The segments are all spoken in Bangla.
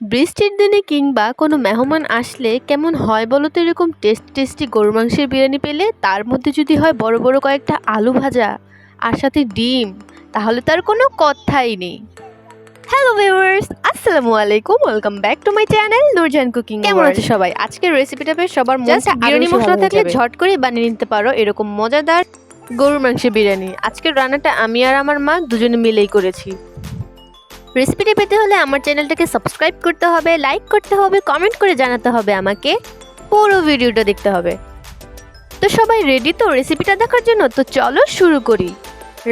বৃষ্টির দিনে কিংবা কোনো মেহমান আসলে কেমন হয় বলো তো? এরকম টেস্টি টেস্টি গরু মাংসের বিরিয়ানি পেলে তার মধ্যে যদি হয় বড় বড় কয়েকটা আলু ভাজা আর সাথে ডিম তাহলে তার কোনো কথাই নেই। হ্যালো ভিউয়ার্স আসসালামু আলাইকুম welcome back to my channel Nurjan cooking কেমন আছে সবাই? আজকের রেসিপিটা বেশ সবার জাস্ট বিরিয়ানি মশলা থাকলে ঝট করে বানিয়ে নিতে পারো এরকম মজাদার গরুর মাংসের বিরিয়ানি। আজকের রান্নাটা আমি আর আমার মা দুজনে মিলেই করেছি। রেসিপিটি পেতে হলে আমার চ্যানেলটাকে সাবস্ক্রাইব করতে হবে, লাইক করতে হবে, কমেন্ট করে জানাতে হবে আমাকে। পুরো ভিডিওটা দেখতে হবে। তো সবাই রেডি তো রেসিপিটা দেখার জন্য তো চলো শুরু করি।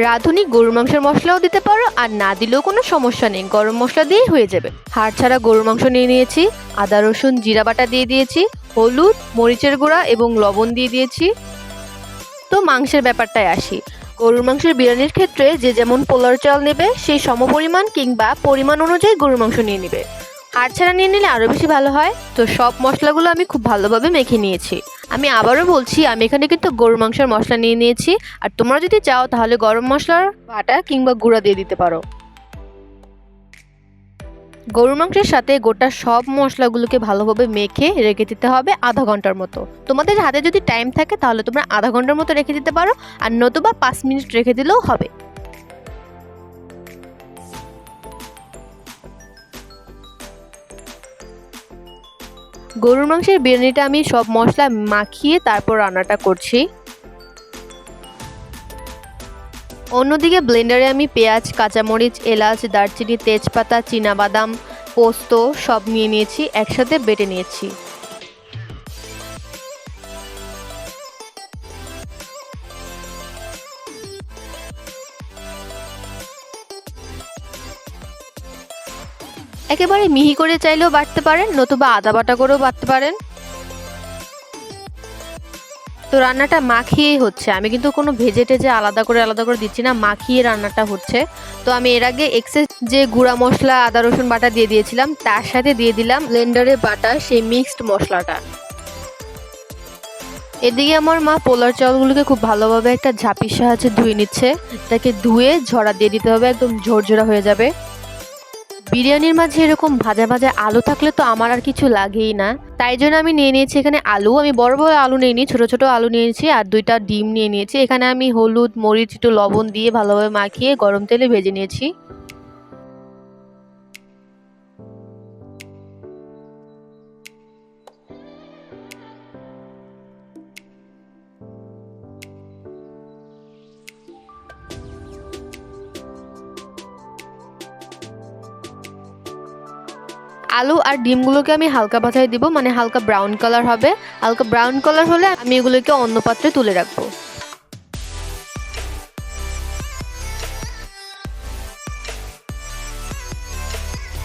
রাঁধুনি গরুর মাংসের মশলাও দিতে পারো, আর না দিলেও কোনো সমস্যা নেই। গরম মশলা দিয়েই হয়ে যাবে। হাড় ছাড়া গরুর মাংস নিয়ে নিয়েছি। আদা, রসুন, জিরা বাটা দিয়ে দিয়েছি। হলুদ, মরিচের গুঁড়া এবং লবণ দিয়ে দিয়েছি। তো মাংসের ব্যাপারটায় আসি। গরুর মাংসের বিরিয়ানির ক্ষেত্রে যে যেমন পোলার চাল নেবে, সেই সমপরিমাণ কিংবা পরিমাণ অনুযায়ী গরুর মাংস নিয়ে নেবে। হাড় ছাড়া নিয়ে নিলে আরও বেশি ভালো হয়। তো সব মশলাগুলো আমি খুব ভালোভাবে মেখে নিয়েছি। আমি আবারও বলছি, আমি এখানে কিন্তু গরুর মাংসের মশলা নিয়ে নিয়েছি। আর তোমরা যদি চাও তাহলে গরম মশলার বাটা কিংবা গুঁড়া দিয়ে দিতে পারো। গরুর মাংসের সাথে গোটা সব মশলাগুলোকে ভালোভাবে মেখে রেখে দিতে হবে আধা ঘণ্টার মতো। তোমাদের হাতে যদি টাইম থাকে, তাহলে তোমরা আধা ঘণ্টার মতো রেখে দিতে পারো, আর নতুবা পাঁচ মিনিট রেখে দিলেও হবে। গরুর মাংসের বিরিয়ানিটা আমি সব মশলা মাখিয়ে তারপর রান্নাটা করছি। অন্যদিকে ব্লেন্ডারে আমি পেঁয়াজ, কাঁচামরিচ, এলাচ, দারচিনি, তেজপাতা বাদাম পোস্ত সব নিয়ে নিয়েছি, একসাথে বেটে নিয়েছি। একেবারে মিহি করে চাইলেও বাটতে পারেন, নতুবা আদা বাটা করেও বাটতে পারেন। তো রান্নাটা মাখিয়েই হচ্ছে। আমি কিন্তু কোনো ভেজে টেজে আলাদা করে আলাদা করে দিচ্ছি না, মাখিয়ে রান্নাটা হচ্ছে। তো আমি এর আগে এক্সেস যে গুঁড়া মশলা, আদা, রসুন বাটা দিয়ে দিয়েছিলাম, তার সাথে দিয়ে দিলাম ব্লেন্ডারে বাটা সেই মিক্সড মশলাটা। এদিকে আমার মা পোলার চাউলগুলোকে খুব ভালোভাবে একটা ঝাঁপির সাহায্যে ধুয়ে নিচ্ছে। তাকে ধুয়ে ঝরা দিয়ে দিতে হবে, একদম ঝরঝরা হয়ে যাবে। বিরিয়ানির মাঝে এরকম ভাজা ভাজা আলু থাকলে তো আমার আর কিছু লাগেই না। তাই জন্য আমি নিয়ে নিয়েছি এখানে আলু। আমি বড় বড় আলু নিয়ে নিই ছোটো ছোটো আলু নিয়েছি আর দুইটা ডিম নিয়ে নিয়েছি। এখানে আমি হলুদ, মরিচ, একটু লবণ দিয়ে ভালোভাবে মাখিয়ে গরম তেলে ভেজে নিয়েছি। আলু আর ডিমগুলোকে আমি হালকা ভাজায় দিব মানে হালকা ব্রাউন কালার হবে। হালকা ব্রাউন কালার হলে আমি এগুলোকে অন্য পাত্রে তুলে রাখব।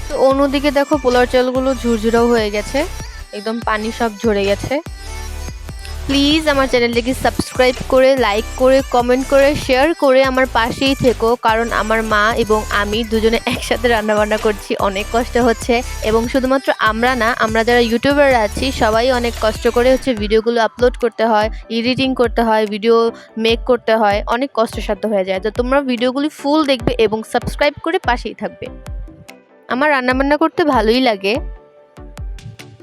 তো অন্যদিকে দেখো পোলার চালগুলো ঝুরঝুরাও হয়ে গেছে, একদম পানি সব ঝরে গেছে। প্লিজ আমার চ্যানেলটিকে সাবস্ক্রাইব করে লাইক করে কমেন্ট করে শেয়ার করে আমার পাশেই থেকো। কারণ আমার মা এবং আমি দুজনে একসাথে রান্নাবান্না করছি, অনেক কষ্ট হচ্ছে। এবং শুধুমাত্র আমরা না, আমরা যারা ইউটিউবার আছি, সবাই অনেক কষ্ট করে হচ্ছে ভিডিওগুলো আপলোড করতে হয় এডিটিং করতে হয় ভিডিও মেক করতে হয়, অনেক কষ্টসাধ্য হয়ে যায়। তো তোমরা ভিডিওগুলি ফুল দেখবে এবং সাবস্ক্রাইব করে পাশেই থাকবে। আমার রান্নাবান্না করতে ভালোই লাগে।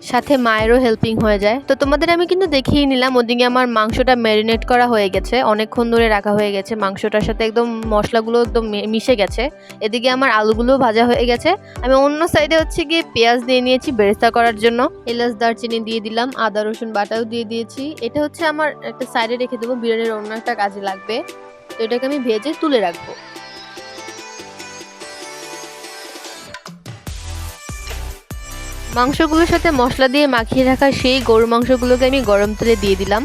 সাথে মায়েরও হেল্পিং হয়ে যায়। তো তোমাদের আমি কিন্তু দেখিয়ে নিলাম, ওদিকে আমার মাংসটা ম্যারিনেট করা হয়ে গেছে। অনেকক্ষণ ধরে রাখা হয়ে গেছে, মাংসটার সাথে একদম মশলাগুলো একদম মিশে গেছে। এদিকে আমার আলুগুলো ভাজা হয়ে গেছে। আমি অন্য সাইডে হচ্ছে গিয়ে পেঁয়াজ দিয়ে নিয়েছি বেরেস্তা করার জন্য। এলাচ, দারচিনি দিয়ে দিলাম, আদা, রসুন বাটাও দিয়ে দিয়েছি। এটা হচ্ছে আমার একটা সাইডে রেখে দেবো, বিরিয়ানির অন্য একটা কাজে লাগবে। তো এটাকে আমি ভেজে তুলে রাখব। মাংসগুলোর সাথে মশলা দিয়ে মাখিয়ে রাখা সেই গরু মাংসগুলোকে আমি গরম তেলে দিয়ে দিলাম।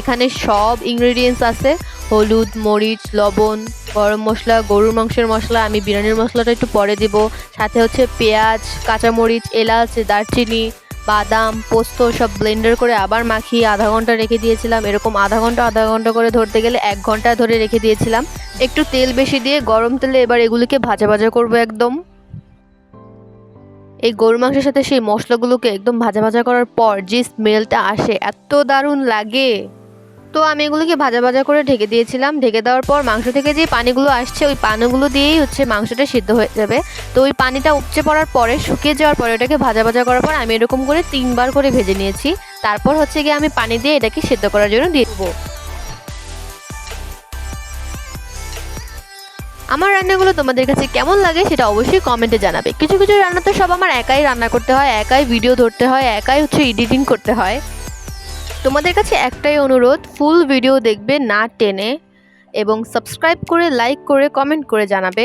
এখানে সব ইনগ্রেডিয়েন্টস আছে। হলুদ, মরিচ, লবণ, গরম মশলা, গরুর মাংসের মশলা, আমি বিরিয়ানির মশলাটা একটু পরে দিব। সাথে হচ্ছে পেঁয়াজ, কাঁচামরিচ, এলাচ, দারচিনি, বাদাম, পোস্ত সব ব্লেন্ডার করে আবার মাখিয়ে আধা ঘণ্টা রেখে দিয়েছিলাম। এরকম আধা ঘণ্টা আধা ঘণ্টা করে ধরতে গেলে এক ঘণ্টা ধরে রেখে দিয়েছিলাম। একটু তেল বেশি দিয়ে গরম তেলে এবার এগুলিকে ভাজা ভাজা করব একদম। এই গরু মাংসের সাথে সেই মশলাগুলোকে একদম ভাজা ভাজা করার পর যে স্মেলটা আসে, এত দারুণ লাগে। তো আমি এগুলোকে ভাজা ভাজা করে ঢেকে দিয়েছিলাম। ঢেকে দেওয়ার পর মাংস থেকে যে পানিগুলো আসছে, ওই পানিগুলো দিয়েই হচ্ছে মাংসটা সিদ্ধ হয়ে যাবে। তো ওই পানিটা উপচে পড়ার পরে, শুকিয়ে যাওয়ার পরে ওটাকে ভাজা ভাজা করার পর আমি এরকম করে তিনবার করে ভেজে নিয়েছি। তারপর হচ্ছে গিয়ে আমি পানি দিয়ে এটাকে সিদ্ধ করার জন্য দিয়ে দেবো। আমার রান্নাগুলো তোমাদের কাছে কেমন লাগে সেটা অবশ্যই কমেন্টে জানাবে। কিছু কিছু রান্না তো সব আমার একাই রান্না করতে হয়, একাই ভিডিও ধরতে হয়, একাই হচ্ছে এডিটিং করতে হয়। তোমাদের কাছে একটাই অনুরোধ ফুল ভিডিও দেখবে না টেনে এবং সাবস্ক্রাইব করে লাইক করে কমেন্ট করে জানাবে।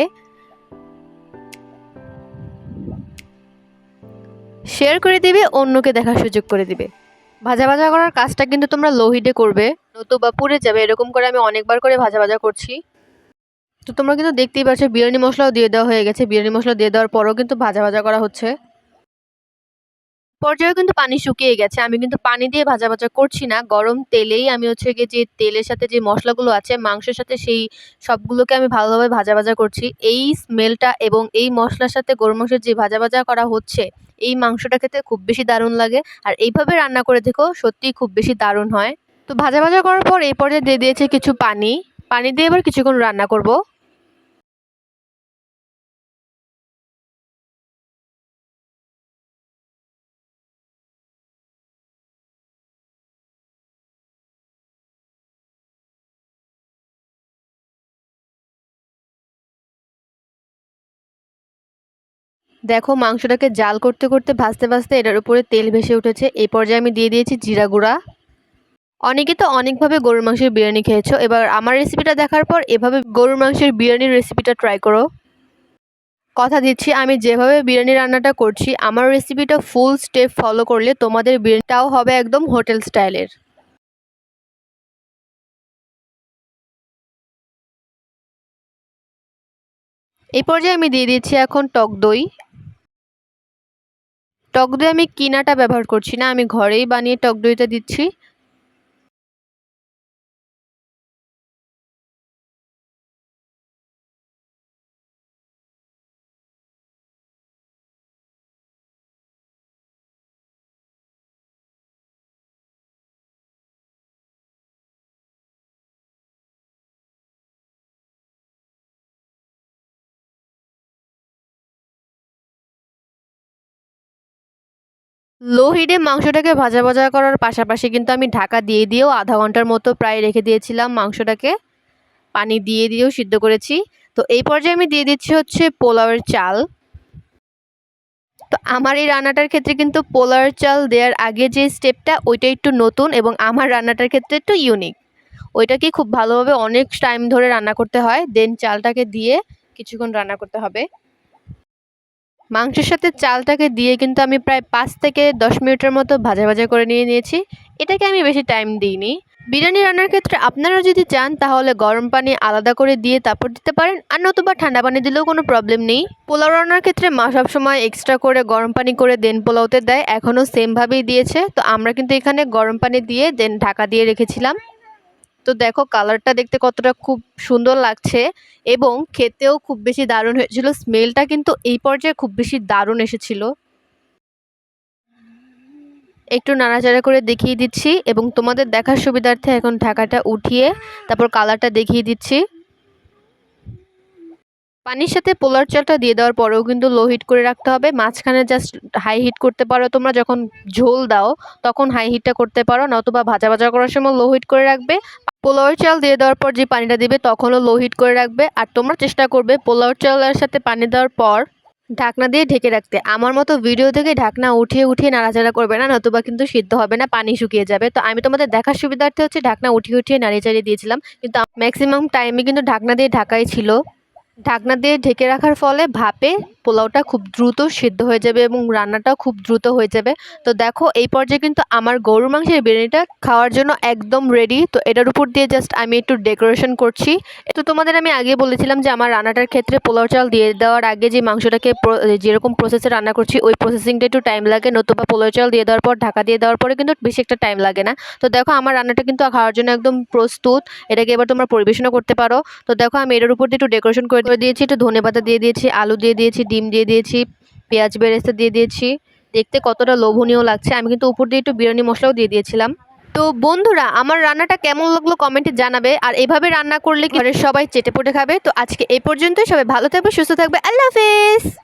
শেয়ার করে দিবে, অন্যকে দেখার সুযোগ করে দিবে। ভাজা ভাজা করার কাজটা কিন্তু তোমরা লো হিটে করবে, নতুবা পুড়ে যাবে, এরকম করে আমি অনেকবার করে ভাজা ভাজা করছি। তো তোমরা কিন্তু দেখতেই পাচ্ছ বিরিয়ানি মশলাও দিয়ে দেওয়া হয়ে গেছে। বিরিয়ানি মশলা দিয়ে দেওয়ার পরেও কিন্তু ভাজা ভাজা করা হচ্ছে। পর্যায়ে কিন্তু পানি শুকিয়ে গেছে। আমি কিন্তু পানি দিয়ে ভাজা ভাজা করছি না। গরম তেলেই আমি হচ্ছে গিয়ে যে তেলের সাথে যে মশলাগুলো আছে, মাংসের সাথে সেই সবগুলোকে আমি ভালোভাবে ভাজা ভাজা করছি। এই স্মেলটা এবং এই মশলার সাথে গরু মাংসের যে ভাজা ভাজা করা হচ্ছে, এই মাংসটা খেতে খুব বেশি দারুণ লাগে। আর এইভাবে রান্না করে দেখো, সত্যিই খুব বেশি দারুণ হয়। তো ভাজা ভাজা করার পর এই পর্যায়ে দিয়ে দিয়েছে কিছু পানি। পানি দিয়ে এবার কিছুক্ষণ রান্না করব। দেখো, মাংসটাকে জাল করতে করতে ভাজতে ভাজতে এটার উপরে তেল ভেসে উঠেছে। এই পর্যায়ে আমি দিয়ে দিয়েছি জিরা গুঁড়া। অনেকে তো অনেকভাবে গরুর মাংসের বিরিয়ানি খেয়েছো। এবার আমার রেসিপিটা দেখার পর এভাবে গরুর মাংসের বিরিয়ানির রেসিপিটা ট্রাই করো। কথা দিচ্ছি, আমি যেভাবে বিরিয়ানি রান্নাটা করছি, আমার রেসিপিটা ফুল স্টেপ ফলো করলে তোমাদের বিরিয়ানিটাও হবে একদম হোটেল স্টাইলের। এই পর্যায়ে আমি দিয়ে দিচ্ছি এখন টক দই। টক দই আমি কিনাটা ব্যবহার করছি না আমি ঘরেই বানিয়ে টক দইটা দিচ্ছি। লো হিটে মাংসটাকে ভাজা ভাজা করার পাশাপাশি কিন্তু আমি ঢাকা দিয়ে দিয়েও আধা ঘণ্টার মতো প্রায় রেখে দিয়েছিলাম মাংসটাকে। পানি দিয়ে দিয়েও সিদ্ধ করেছি। তো এই পর্যায়ে আমি দিয়ে দিচ্ছি হচ্ছে পোলাওয়ের চাল। তো আমার এই রান্নাটার ক্ষেত্রে কিন্তু পোলাওয়ের চাল দেওয়ার আগে যে স্টেপটা, ওইটা একটু নতুন এবং আমার রান্নাটার ক্ষেত্রে একটু ইউনিক ওইটাকে খুব ভালোভাবে অনেক টাইম ধরে রান্না করতে হয় দেন চালটাকে দিয়ে কিছুক্ষণ রান্না করতে হবে। মাংসের সাথে চালটাকে দিয়ে কিন্তু আমি প্রায় পাঁচ থেকে দশ মিনিটের মতো ভাজা ভাজা করে নিয়ে নিয়েছি। এটাকে আমি বেশি টাইম দিইনি। বিরিয়ানি রান্নার ক্ষেত্রে আপনারা যদি চান, তাহলে গরম পানি আলাদা করে দিয়ে তারপর দিতে পারেন, আর নতুবা ঠান্ডা পানি দিলেও কোনো প্রবলেম নেই। পোলাও রান্নার ক্ষেত্রে মা সবসময় এক্সট্রা করে গরম পানি করে দেন পোলাওতে দেয়, এখনও সেমভাবেই দিয়েছে। তো আমরা কিন্তু এখানে গরম পানি দিয়ে দেন ঢাকা দিয়ে রেখেছিলাম। তো দেখো কালারটা দেখতে কতটা খুব সুন্দর লাগছে এবং খেতেও খুব বেশি দারুণ হয়েছিল। স্মেলটা কিন্তু এই পর্যায়ে খুব বেশি দারুণ এসেছিল। একটু নাড়াচাড়া করে দেখিয়ে দিচ্ছি এবং তোমাদের দেখার সুবিধার্থে এখন ঢাকাটা উঠিয়ে তারপর কালারটা দেখিয়ে দিচ্ছি। পানির সাথে পোলার চালটা দিয়ে দেওয়ার পরেও কিন্তু লো হিট করে রাখতে হবে। মাঝখানে জাস্ট হাই হিট করতে পারো তোমরা, যখন ঝোল দাও, তখন হাই হিটটা করতে পারো, নতুবা ভাজা ভাজা করার সময় লো হিট করে রাখবে। পোলাওয়ের চাল দিয়ে দেওয়ার পর যে পানিটা দিবে তখনও লো হিট করে রাখবে। আর তোমরা চেষ্টা করবে পোলাওয়ের চালের সাথে পানি দেওয়ার পর ঢাকনা দিয়ে ঢেকে রাখতে। আমার মতো ভিডিও থেকে ঢাকনা উঠিয়ে উঠিয়ে নাড়াচাড়া করবে না, নতুবা কিন্তু সিদ্ধ হবে না, পানি শুকিয়ে যাবে। তো আমি তোমাদের দেখার সুবিধার্থে হচ্ছে ঢাকনা উঠিয়ে উঠিয়ে নাড়িয়ে চাড়িয়ে দিয়েছিলাম। কিন্তু ম্যাক্সিমাম টাইমে কিন্তু ঢাকনা দিয়ে ঢাকাই ছিল। ঢাকনা দিয়ে ঢেকে রাখার ফলে ভাপে পোলাওটা খুব দ্রুত সিদ্ধ হয়ে যাবে এবং রান্নাটাও খুব দ্রুত হয়ে যাবে। তো দেখো, এই পর্যায়ে কিন্তু আমার গরুর মাংসের বিরিয়ানিটা খাওয়ার জন্য একদম রেডি তো এটার উপর দিয়ে জাস্ট আমি একটু ডেকোরেশন করছি। তো তোমাদের আমি আগে বলেছিলাম যে আমার রান্নাটার ক্ষেত্রে পোলাও চাল দিয়ে দেওয়ার আগে যে মাংসটাকে যেরকম প্রসেসে রান্না করছি, ওই প্রসেসিংটা একটু টাইম লাগে। নতুবা পোলাও চাল দিয়ে দেওয়ার পর, ঢাকা দিয়ে দেওয়ার পরে কিন্তু বেশি একটা টাইম লাগে না। তো দেখো, আমার রান্নাটা কিন্তু খাওয়ার জন্য একদম প্রস্তুত। এটাকে এবার তোমরা পরিবেশনও করতে পারো। তো দেখো, আমি এটার উপর দিয়ে একটু ডেকোরেশন করে দিয়েছি, একটু ধনে পাতা দিয়ে দিয়েছি, আলু দিয়ে দিয়েছি, ডিম দিয়ে দিয়েছি, পেঁয়াজ বেরেস্তা দিয়ে দিয়েছি। দেখতে কতটা লোভনীয় লাগছে। আমি কিন্তু উপর দিয়ে একটু বিরিয়ানি মশলাও দিয়ে দিয়েছিলাম। তো বন্ধুরা, আমার রান্নাটা কেমন লাগল কমেন্টে জানাবে। আর এভাবে রান্না করলে ঘরের সবাই চেটে পুটে খাবে। তো আজকে এই পর্যন্তই। সবাই ভালো থাকবে, সুস্থ থাকবে। আল্লাহ হাফেজ!